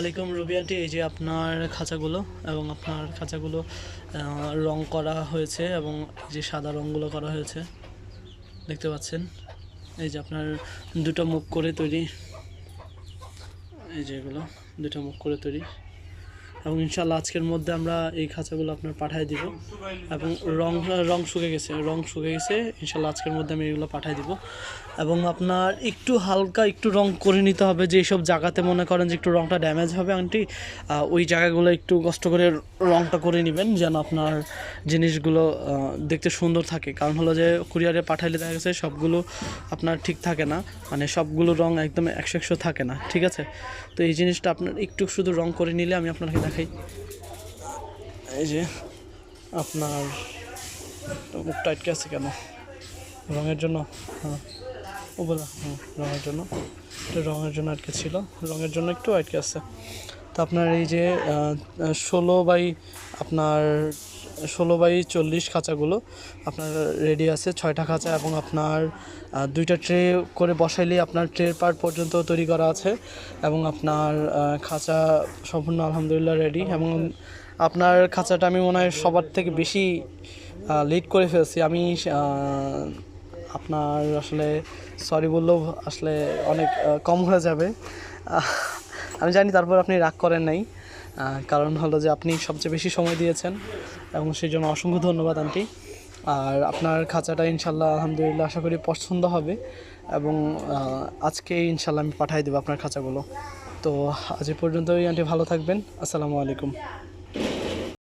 আলাইকুম আন্টি, এই যে আপনার খাঁচাগুলো এবং আপনার খাঁচাগুলো রং করা হয়েছে এবং যে সাদা রঙগুলো করা হয়েছে, দেখতে পাচ্ছেন? এই যে আপনার দুটো মুখ করে তৈরি, এই যে এগুলো, দুটো মুখ করে তৈরি। এবং ইনশাল্লাহ আজকের মধ্যে আমরা এই খাঁচাগুলো আপনার পাঠিয়ে দিব। এবং রং রং শুকে গেছে, রং শুকে গেছে। ইনশাল্লাহ আজকের মধ্যে আমি এগুলো পাঠিয়ে দিব। এবং আপনার একটু হালকা একটু রং করে নিতে হবে যে সব জায়গাতে মনে করেন যে একটু রংটা ড্যামেজ হবে আন্টি ওই জায়গাগুলো একটু কষ্ট করে রংটা করে নেবেন যেন আপনার জিনিসগুলো দেখতে সুন্দর থাকে। কারণ হলো যে কুরিয়ারে পাঠাইলে দেখা গেছে সবগুলো আপনার ঠিক থাকে না। মানে সবগুলো রং একদম একশো একশো থাকে না, ঠিক আছে? তো এই জিনিসটা আপনার একটু শুধু রং করে নিলে আমি আপনাকে দেখাই। এই যে আপনার মুখটা আটকে আছে কেন? রঙের জন্য? হ্যাঁ। ও বলা হ্যাঁ রঙের জন্য। রঙের জন্য আটকে ছিল। রঙের জন্য একটু আটকে আছে। তো আপনার এই যে ষোলো বাই আপনার ষোলো বাই চল্লিশ খাঁচাগুলো আপনার রেডি আছে, ছয়টা খাঁচা এবং আপনার দুইটা ট্রে করে বসাইলে আপনার ট্রের পার্ট পর্যন্ত তৈরি করা আছে এবং আপনার খাঁচা সম্পূর্ণ আলহামদুলিল্লাহ রেডি এবং আপনার খাঁচাটা আমি মনে হয় সবার থেকে বেশি লেট করে ফেলছি। আমি আপনার আসলে সরি বললেও আসলে অনেক কম হয়ে যাবে। আমি জানি তারপর আপনি রাগ করেন নাই। কারণ হলো যে আপনি সবচেয়ে বেশি সময় দিয়েছেন এবং সেই জন্য অসংখ্য ধন্যবাদ, আন্টি। আর আপনার খাঁচাটা ইনশাল্লাহ, আলহামদুলিল্লাহ, আশা করি পছন্দ হবে এবং আজকে ইনশাল্লাহ আমি পাঠিয়ে দেবো আপনার খাঁচাগুলো। তো আজ পর্যন্ত পর্যন্তই, আন্টি, ভালো থাকবেন। আসসালামু আলাইকুম।